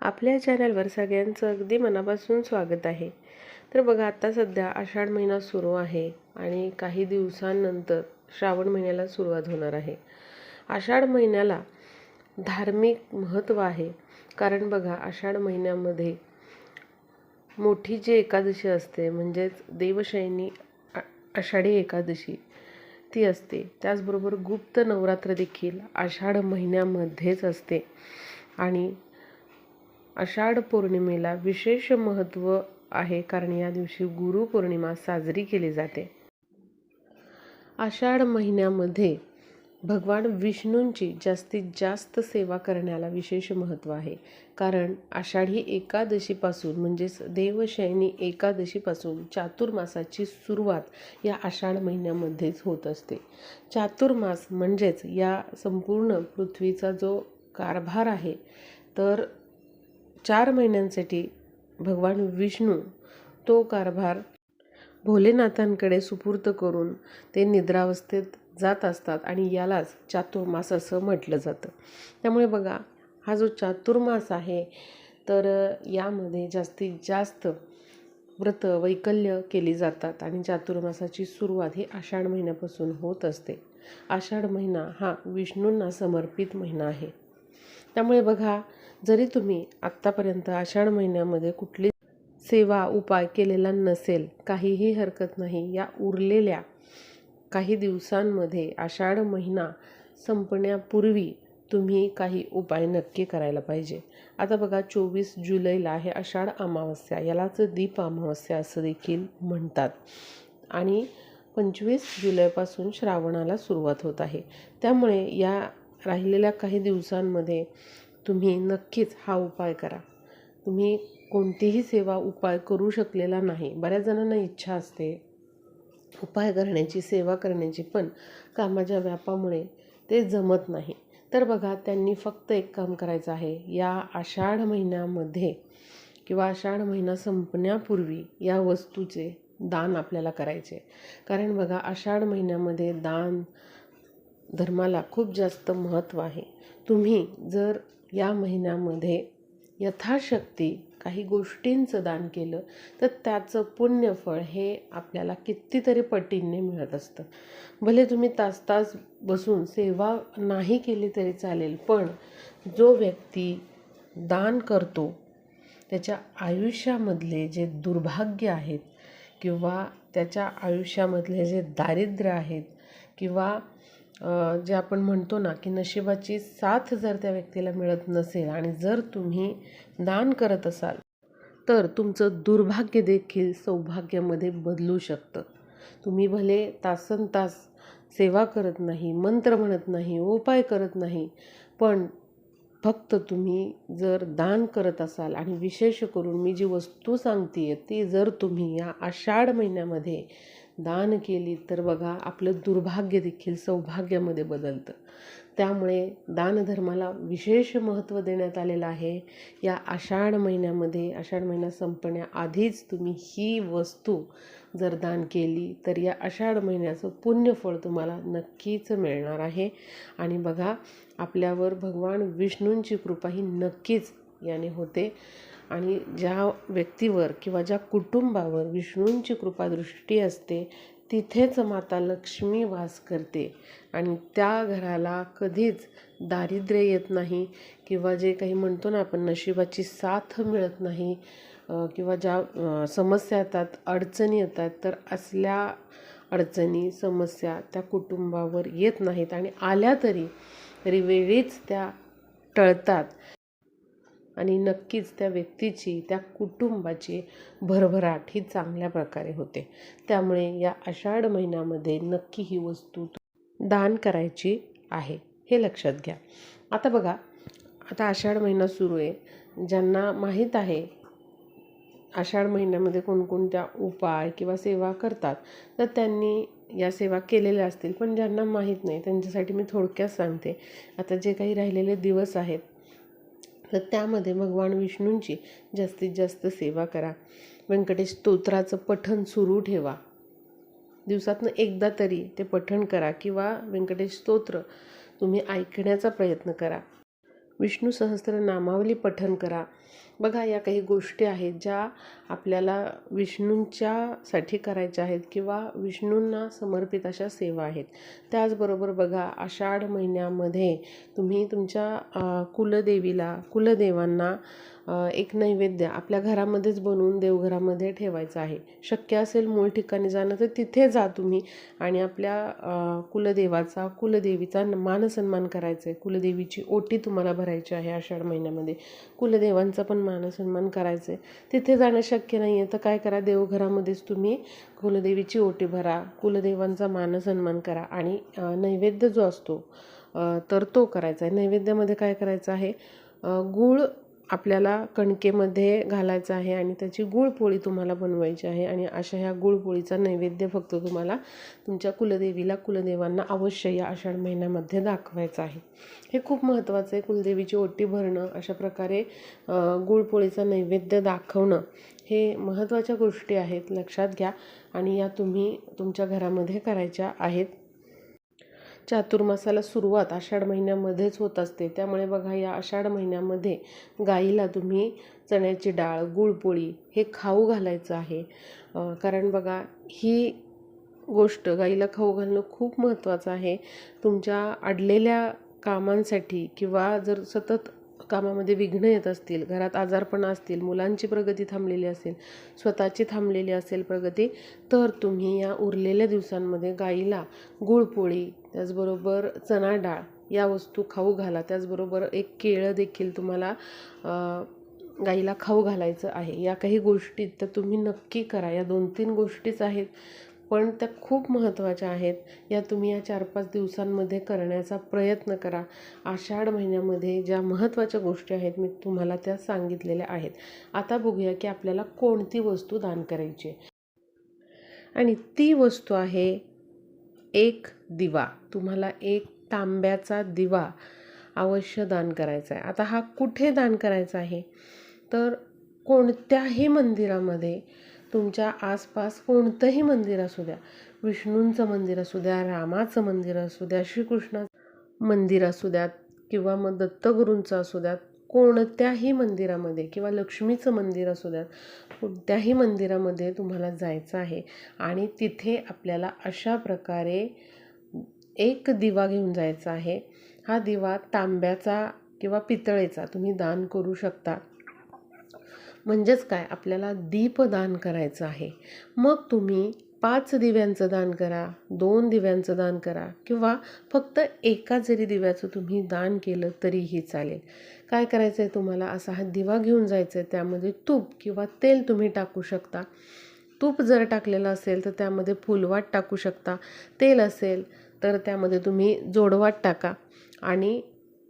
आपल्या चॅनलवर सगळ्यांचं अगदी मनापासून स्वागत आहे. तर बघा आता सध्या आषाढ महिना सुरू आहे आणि काही दिवसांनंतर श्रावण महिन्याला सुरुवात होणार आहे. आषाढ महिन्याला धार्मिक महत्त्व आहे. कारण बघा आषाढ महिन्यामध्ये मोठी जी एकादशी असते म्हणजेच देवशयनी आ- आषाढी एकादशी ती असते. त्याचबरोबर गुप्त नवरात्र देखील आषाढ महिन्यामध्येच असते. आणि आषाढ पौर्णिमेला विशेष महत्त्व आहे कारण या दिवशी गुरुपौर्णिमा साजरी केली जाते. आषाढ महिन्यामध्ये भगवान विष्णूंची जास्तीत जास्त सेवा करण्याला विशेष महत्त्व आहे. कारण आषाढी एकादशीपासून म्हणजेच देवशयनी एकादशीपासून चातुर्मासाची सुरुवात या आषाढ महिन्यामध्येच होत असते. चातुर्मास म्हणजेच या संपूर्ण पृथ्वीचा जो कारभार आहे तर चार महिन्यांसाठी भगवान विष्णू तो कारभार भोलेनाथांकडे सुपूर्त करून ते निद्रावस्थेत जात असतात आणि यालाच चातुर्मास असं म्हटलं जातं. त्यामुळे बघा हा जो चातुर्मास आहे तर यामध्ये जास्तीत जास्त व्रत वैकल्य केली जातात आणि चातुर्मासाची सुरुवात ही आषाढ महिन्यापासून होत असते. आषाढ महिना हा विष्णूंना समर्पित महिना आहे. त्यामुळे बघा जरी तुम्ही आत्तापर्यंत आषाढ महिन्यामध्ये कुठली सेवा उपाय केलेला नसेल काहीही हरकत नाही या उरलेल्या काही दिवसांमध्ये आषाढ महिना संपण्यापूर्वी तुम्ही काही उपाय नक्की करायला पाहिजे. आता बघा चोवीस जुलैला आहे आषाढ अमावस्या यालाच दीप अमावस्या असं देखील म्हणतात. आणि पंचवीस जुलैपासून श्रावणाला सुरुवात होत आहे. त्यामुळे या राहिलेल्या काही दिवसांमध्ये तुम्ही नक्कीच हा उपाय करा. तुम्ही कोणतीही सेवा उपाय करू शकलेला नाही. बऱ्याच जणांना इच्छा असते उपाय करण्याची सेवा करण्याची पण कामाच्या व्यापामुळे ते जमत नाही. तर बघा त्यांनी फक्त एक काम करायचं आहे. या आषाढ महिन्यामध्ये किंवा आषाढ महिना संपण्यापूर्वी या वस्तूचे दान आपल्याला करायचे कारण बघा आषाढ महिन्यामध्ये दान धर्माला खूप जास्त महत्त्व आहे. तुम्ही जर या महिन्यामध्ये यथाशक्ती काही गोष्टींचं दान केलं तर त्याचं पुण्यफळ हे आपल्याला कितीतरी पटींनी मिळत असतं. भले तुम्ही तास तास बसून सेवा नाही केली तरी चालेल पण जो व्यक्ती दान करतो त्याच्या आयुष्यामधले जे दुर्भाग्य आहेत किंवा त्याच्या आयुष्यामधले जे दारिद्र्य आहेत किंवा जे आपण म्हणतो ना की नशिबाची साथ जर त्या व्यक्तीला मिळत नसेल आणि जर तुम्ही दान करत असाल तर तुमचं दुर्भाग्य देखील सौभाग्यामध्ये बदलू शकतं. तुम्ही भले तासन तास सेवा करत नाही मंत्र म्हणत नाही उपाय करत नाही पण फक्त तुम्ही जर दान करत असाल आणि विशेष करून मी जी वस्तू सांगते ती जर तुम्ही या आषाढ महिन्यामध्ये दान केली तर बघा आपलं दुर्भाग्य देखील सौभाग्यामध्ये बदलतं. त्यामुळे दानधर्माला विशेष महत्त्व देण्यात आलेलं आहे. या आषाढ महिन्यामध्ये आषाढ महिना संपण्याआधीच तुम्ही ही वस्तू जर दान केली तर या आषाढ महिन्याचं पुण्यफळ तुम्हाला नक्कीच मिळणार आहे. आणि बघा आपल्यावर भगवान विष्णूंची कृपा ही नक्कीच याने होते. आणि ज्या व्यक्तीवर किंवा ज्या कुटुंबावर विष्णूंची कृपादृष्टी असते तिथेच माता लक्ष्मी वास करते. आणि त्या घराला कधीच दारिद्र्य येत नाही किंवा जे काही म्हणतो ना आपण नशिबाची साथ मिळत नाही किंवा ज्या समस्या येतात अडचणी येतात तर असल्या अडचणी समस्या त्या कुटुंबावर येत नाहीत. आणि आल्या तरी तरी वेळीच त्या टळतात. आणि नक्कीच त्या व्यक्तीची त्या कुटुंबाची भरभराट ही चांगल्या प्रकारे होते. त्यामुळे या आषाढ महिन्यामध्ये नक्की ही वस्तू दान करायची आहे हे लक्षात घ्या. आता बघा आता आषाढ महिना सुरू आहे. ज्यांना माहीत आहे आषाढ महिन्यामध्ये कोणकोणत्या उपाय किंवा सेवा करतात तर त्यांनी या सेवा केलेल्या असतील. पण ज्यांना माहीत नाही त्यांच्यासाठी मी थोडक्यात सांगते. आता जे काही राहिलेले दिवस आहेत तर त्यामध्ये भगवान विष्णूंची जास्तीत जास्त सेवा करा. व्यंकटेश स्तोत्राचं पठण सुरू ठेवा. दिवसातनं एकदा तरी ते पठण करा किंवा व्यंकटेश स्तोत्र तुम्ही ऐकण्याचा प्रयत्न करा. विष्णू सहस्त्र नामावली पठन करा. बघा या काही गोष्टी आहेत ज्या आपल्याला विष्णूंच्यासाठी करायच्या आहेत किंवा विष्णूंना समर्पित अशा सेवा आहेत. त्याचबरोबर बघा आषाढ महिन्यामध्ये तुम्ही तुमच्या कुलदेवीला कुलदेवांना एक नैवेद्य आपल्या घरामध्येच बनवून देवघरामध्ये ठेवायचं आहे. शक्य असेल मूळ ठिकाणी जाणं तर तिथे जा तुम्ही आणि आपल्या कुलदेवाचा कुलदेवीचा मानसन्मान करायचा आहे कुलदेवीची ओटी तुम्हाला भरायची आहे आषाढ महिन्यामध्ये. कुलदेवांचा पण मानसन्मान करायचं आहे तिथे जाणं शक्य नाही आहे तर काय करा देवघरामध्येच तुम्ही कुलदेवीची ओटी भरा. कुलदेवांचा मानसन्मान करा. आणि नैवेद्य जो असतो तर तो करायचा आहे. नैवेद्यामध्ये काय करायचं आहे? गूळ आपल्याला कणकेमध्ये घालायचं आहे आणि त्याची गुळपोळी तुम्हाला बनवायची आहे आणि अशा ह्या गुळपोळीचा नैवेद्य फक्त तुम्हाला तुमच्या कुलदेवीला कुलदेवांना अवश्य या आषाढ महिन्यामध्ये दाखवायचं आहे. हे खूप महत्त्वाचं आहे कुलदेवीची ओटी भरणं अशा प्रकारे गुळपोळीचा नैवेद्य दाखवणं हे महत्त्वाच्या गोष्टी आहेत लक्षात घ्या आणि या तुम्ही तुमच्या घरामध्ये करायच्या आहेत. चातुर्मासाला सुरुवात आषाढ महिन्यामध्येच होत असते. त्यामुळे बघा या आषाढ महिन्यामध्ये गाईला तुम्ही चण्याची डाळ गुळपोळी हे खाऊ घालायचं आहे. कारण बघा ही गोष्ट गाईला खाऊ घालणं खूप महत्त्वाचं आहे. तुमच्या अडलेल्या कामांसाठी किंवा जर सतत कामामध्ये विघ्न येत असतील घरात आजारपण असतील मुलांची प्रगती थांबलेली असेल स्वतःची थांबलेली असेल प्रगती तर तुम्ही या उरलेल्या दिवसांमध्ये गाईला गुळपोळी त्याचबरोबर चणा डाळ या वस्तू खाऊ घाला. त्याचबरोबर एक केळं देखील तुम्हाला गाईला खाऊ घालायचं आहे. या काही गोष्टी तर तुम्ही नक्की करा. या दोन तीन गोष्टीच आहेत. पण त्या खूप महत्त्वाच्या आहेत. या तुम्ही या चार पाच दिवसांमध्ये करण्याचा प्रयत्न करा. आषाढ महिन्यामध्ये ज्या महत्त्वाच्या गोष्टी आहेत मी तुम्हाला त्या सांगितलेल्या आहेत. आता बघूया की आपल्याला कोणती वस्तू दान करायची आहे. आणि ती वस्तू आहे एक दिवा. तुम्हाला एक तांब्याचा दिवा अवश्य दान करायचा आहे. आता हा कुठे दान करायचा आहे? तर कोणत्याही मंदिरामध्ये तुमच्या आसपास कोणतंही मंदिर असू द्या. विष्णूंचं मंदिर असू द्या रामाचं मंदिर असू द्या श्रीकृष्णाचं मंदिर असू द्यात किंवा मग दत्तगुरूंचं असू द्यात कोणत्याही मंदिरामध्ये किंवा लक्ष्मीचं मंदिर असू द्यात कोणत्याही मंदिरामध्ये तुम्हाला जायचं आहे आणि तिथे आपल्याला अशा प्रकारे एक दिवा घेऊन जायचा आहे. हा दिवा तांब्याचा किंवा पितळेचा तुम्ही दान करू शकता. म्हणजेच काय? आपल्याला दीपदान करायचं आहे. मग तुम्ही पाच दिव्यांचं दान करा दोन दिव्यांचं दान करा किंवा फक्त एका जरी दिव्याचं तुम्ही दान केलं तरीही चालेल. काय करायचं आहे तुम्हाला? असा हा दिवा घेऊन जायचं आहे त्यामध्ये तूप किंवा तेल तुम्ही टाकू शकता. तूप जर टाकलेलं असेल तर त्यामध्ये फुलवाट टाकू शकता. तेल असेल तर त्यामध्ये तुम्ही जोडवाट टाका आणि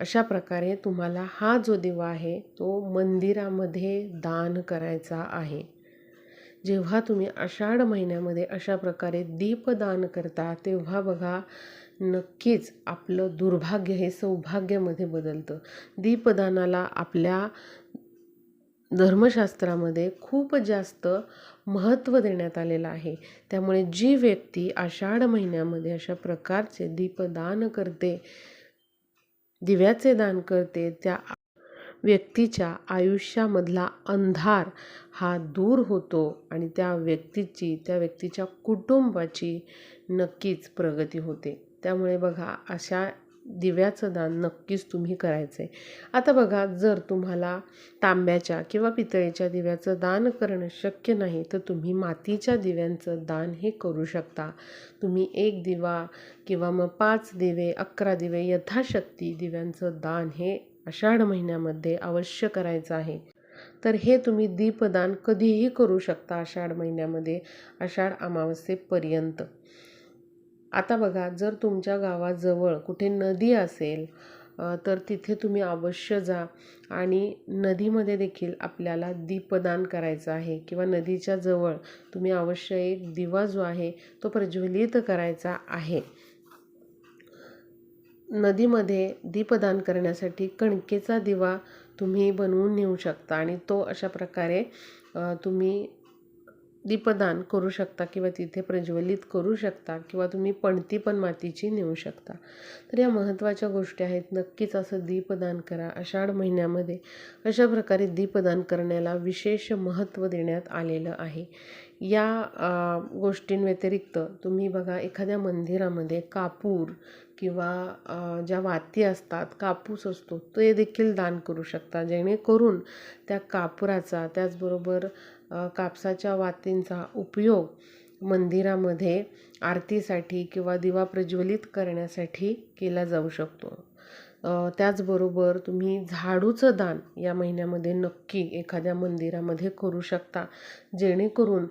अशा प्रकारे तुम्हाला हा जो दिवा आहे तो मंदिरामध्ये दान करायचा आहे. जेव्हा तुम्ही आषाढ महिन्यामध्ये अशा प्रकारे दीपदान करता तेव्हा बघा नक्कीच आपलं दुर्भाग्य हे सौभाग्यामध्ये बदलतं. दीपदानाला आपल्या धर्मशास्त्रामध्ये खूप जास्त महत्त्व देण्यात आलेलं आहे. त्यामुळे जी व्यक्ती आषाढ महिन्यामध्ये अशा प्रकारचे दीपदान करते दिव्याचे दान करते त्या व्यक्तीच्या आयुष्यामधला अंधार हा दूर होतो आणि त्या व्यक्तीची त्या व्यक्तीच्या कुटुंबाची नक्कीच प्रगती होते. त्यामुळे बघा अशा दिव्याचं दान नक्कीच तुम्ही करायचं आहे आता बघा जर तुम्हाला तांब्याच्या किंवा पितळेच्या दिव्याचं दान करणं शक्य नाही तर तुम्ही मातीच्या दिव्यांचं दान हे करू शकता. तुम्ही एक दिवा किंवा मग पाच दिवे अकरा दिवे यथाशक्ती दिव्यांचं दान हे आषाढ महिन्यामध्ये अवश्य करायचं आहे. तर हे तुम्ही दीपदान कधीही करू शकता आषाढ महिन्यामध्ये आषाढ अमावस्येपर्यंत. आता बघा जर तुमच्या गावाजवळ कुठे नदी असेल तर तिथे तुम्ही अवश्य जा आणि नदीमध्ये देखील आपल्याला दीपदान करायचं आहे किंवा नदीच्या जवळ तुम्ही अवश्य एक दिवा जो आहे तो प्रज्वलित करायचा आहे. नदीमध्ये दीपदान करण्यासाठी कणकेचा दिवा तुम्ही बनवून नेऊ शकता आणि तो अशा प्रकारे तुम्ही दीपदान करू शकता किंवा तिथे प्रज्वलित करू शकता किंवा तुम्ही पणती पण मातीची नेऊ शकता. तर या महत्त्वाच्या गोष्टी आहेत. नक्कीच असं दीपदान करा. आषाढ महिन्यामध्ये अशा प्रकारे दीपदान करण्याला विशेष महत्त्व देण्यात आलेलं आहे. या गोष्टींव्यतिरिक्त तुम्ही बघा एखाद्या मंदिरामध्ये कापूर किंवा ज्या वाती असतात कापूस असतो ते देखील दान करू शकता. जेणेकरून त्या कापुराचा त्याचबरोबर कापसाच्या वातींचा उपयोग मंदिरामध्ये आरतीसाठी किंवा दिवा प्रज्वलित करण्यासाठी केला जाऊ शकतो. त्याचबरोबर तुम्ही झाडूचं दान या महिन्यामध्ये नक्की एखाद्या मंदिरामध्ये करू शकता. जेणेकरून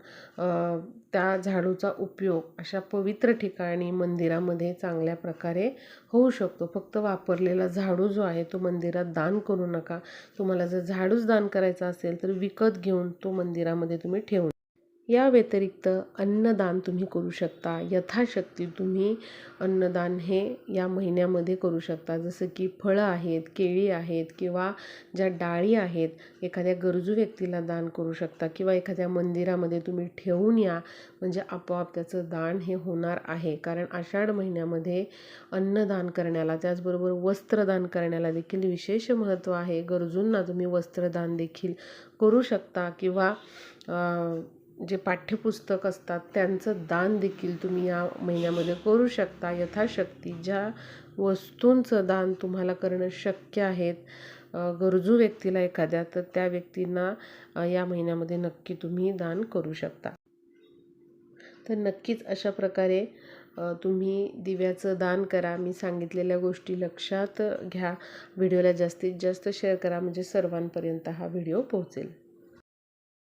त्या झाडूचा उपयोग अशा पवित्र ठिकाणी मंदिरामध्ये चांगल्या प्रकारे होऊ शकतो. फक्त वापरलेला झाडू जो आहे तो मंदिरात दान करू नका. तुम्हाला जर झाडूच दान करायचा असेल तर विकत घेऊन तो मंदिरामध्ये तुम्ही ठेवून या व्यतिरिक्त अन्नदान तुम्ही करू शकता. यथाशक्ती तुम्ही अन्नदान हे या महिन्यामध्ये करू शकता. जसं की फळं आहेत केळी आहेत किंवा ज्या डाळी आहेत एखाद्या गरजू व्यक्तीला दान करू शकता किंवा एखाद्या मंदिरामध्ये तुम्ही ठेवून या. म्हणजे आपोआप त्याचं दान हे होणार आहे. कारण आषाढ महिन्यामध्ये अन्नदान करण्याला त्याचबरोबर वस्त्रदान करण्याला देखील विशेष महत्त्व आहे. गरजूंना तुम्ही वस्त्रदान देखील करू शकता किंवा जे पाठ्यपुस्तक असतात त्यांचं दान देखील तुम्ही या महिन्यामध्ये करू शकता. यथाशक्ती ज्या वस्तूंचं दान तुम्हाला करणं शक्य आहेत गरजू व्यक्तीला एखाद्या तर त्या व्यक्तींना या महिन्यामध्ये नक्की तुम्ही दान करू शकता. तर नक्कीच अशा प्रकारे तुम्ही दिव्याचं दान करा. मी सांगितलेल्या गोष्टी लक्षात घ्या. व्हिडिओला जास्तीत जास्त शेअर करा. म्हणजे सर्वांपर्यंत हा व्हिडिओ पोहोचेल.